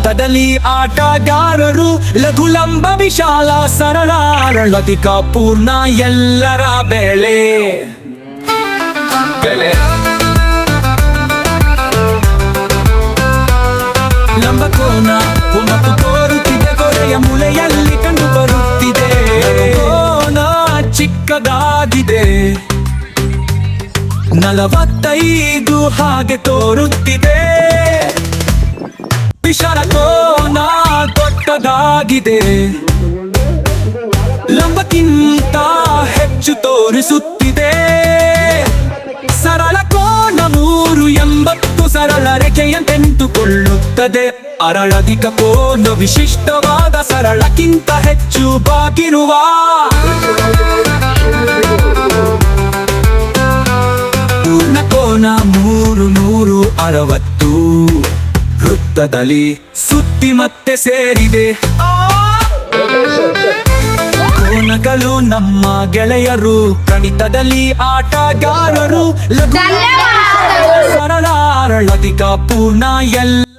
ಗಣಿತದಲ್ಲಿ ಆಟಗಾರರು ಲಘುಲಂಬ ವಿಶಾಲ ಸರಳ ಅರಳಧಿಕ ಪೂರ್ಣ ಎಲ್ಲರ ಬೆಳೆ. ಲಂಬಕೋನ ಒಂಬತ್ತು ತೋರುತ್ತಿದೆ ಕೊರೆಯ ಮೂಲೆಯಲ್ಲಿ ಕಂಡು ಬರುತ್ತಿದೆ. ಕೋನ ಚಿಕ್ಕದಾಗಿದೆ. ನಲವತ್ತೈದು ಹಾಗೆ ತೋರುತ್ತಿದೆ. ದೊಡ್ಡದಾಗಿದೆ ಲಂಬಕ್ಕಿಂತ ಹೆಚ್ಚು ತೋರಿಸುತ್ತಿದೆ. ಸರಳ ಕೋಣ ಮೂರು ಎಂಬತ್ತು ಸರಳ ರೆಕೆಯಂತೆಂಟುಕೊಳ್ಳುತ್ತದೆ ಅರಳಧಿಕ ಕೋನ ವಿಶಿಷ್ಟವಾದ ಸರಳಕ್ಕಿಂತ ಹೆಚ್ಚು ಬಾಗಿರುವ. ಪೂರ್ಣ ಕೋನ ಮೂರು ನೂರು ಅರವತ್ತು. ವೃತ್ತದಲ್ಲಿ ಸುತ್ತಿ ಮತ್ತೆ ಸೇರಿದೆ ಕೋನಗಳು ನಮ್ಮ ಗೆಳೆಯರು ಗಣಿತದಲ್ಲಿ ಆಟಗಾರರು. ಸರಳ ಅರಳಧಿಕ ಪೂರ್ಣ ಎಲ್ಲ